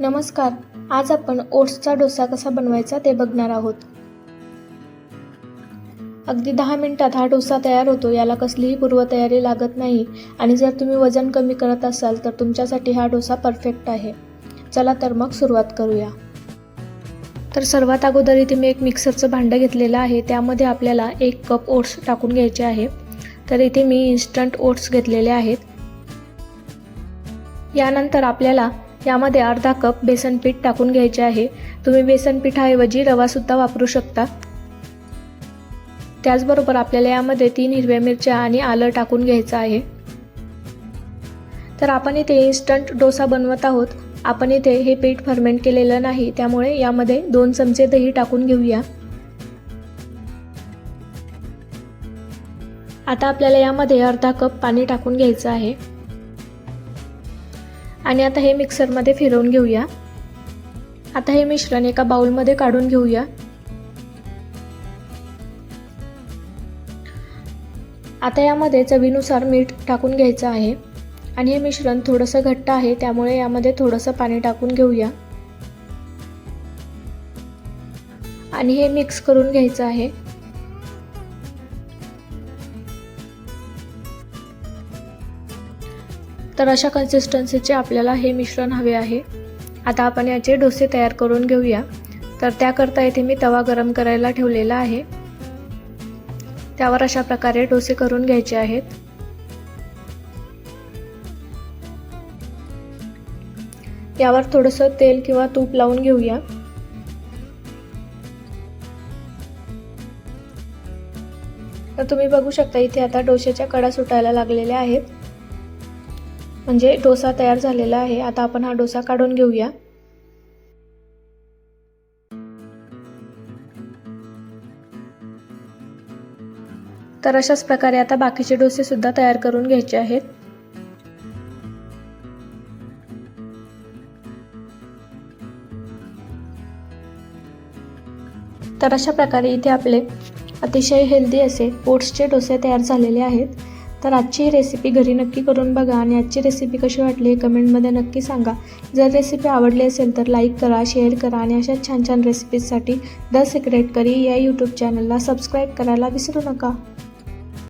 नमस्कार आज आपण ओट्सचा डोसा कसा बनवायचा ते बघणार आहोत. अगदी दहा मिनिटात हा डोसा तयार होतो याला कसलीही पूर्वतयारी लागत नाही आणि जर तुम्ही वजन कमी करत असाल तर तुमच्यासाठी हा डोसा परफेक्ट आहे. चला तर मग सुरुवात करूया. तर सर्वात अगोदर इथे मी एक मिक्सरचं भांडं घेतलेलं आहे त्यामध्ये आपल्याला एक कप ओट्स टाकून घ्यायचे आहे. तर इथे मी इन्स्टंट ओट्स घेतलेले आहेत. यानंतर आपल्याला यामध्ये अर्धा कप बेसन पीठ टाकून घ्यायचे आहे. तुम्ही बेसन पिठाऐवजी रवासुद्धा वापरू शकता. त्याचबरोबर आपल्याला यामध्ये तीन हिरव्या मिरच्या आणि आलं टाकून घ्यायचं आहे. तर आपण इथे इन्स्टंट डोसा बनवत आहोत. आपण इथे हे पीठ फर्मेंट केलेलं नाही त्यामुळे यामध्ये दोन चमचे दही टाकून घेऊया. आता आपल्याला यामध्ये अर्धा कप पाणी टाकून घ्यायचं आहे. आणि आता हे मिक्सरमध्ये फिरवून घेऊया. आता हे मिश्रण एका बाउलमध्ये काढून घेऊया. आता यामध्ये चवीनुसार मीठ टाकून घ्यायचं आहे. आणि हे मिश्रण थोडंसं घट्ट आहे त्यामुळे यामध्ये थोडंसं पाणी टाकून घेऊया. आणि हे मिक्स करून घ्यायचं आहे. तर अशा कन्सिस्टन्सीचे आपल्याला हे मिश्रण हवे आहे. आता आपण याचे डोसे तयार करून घेऊया. तर त्याकरता इथे मी तवा गरम करायला ठेवलेला आहे. त्यावर अशा प्रकारे डोसे करून घ्यायचे आहेत. यावर थोडंसं तेल किंवा तूप लावून घेऊया. तर तुम्ही बघू शकता इथे आता डोश्याच्या कडा सुटायला लागलेल्या आहेत. म्हणजे डोसा तयार झालेला आहे. आता आपण हा डोसा काढून घेऊया. तर अशाच प्रकारे आता बाकीचे डोसे सुद्धा तयार करून घ्यायचे आहेत. तर अशा प्रकारे इथे आपले अतिशय हेल्दी असे ओट्सचे डोसे तयार झालेले आहेत. तर आजची ही रेसिपी घरी नक्की करून बघा आणि आजची रेसिपी कशी वाटली हे कमेंटमध्ये नक्की सांगा. जर रेसिपी आवडली असेल तर लाईक करा शेअर करा आणि अशाच छान छान रेसिपीजसाठी द सिक्रेट करी या यूट्यूब चॅनलला सबस्क्राईब करायला विसरू नका.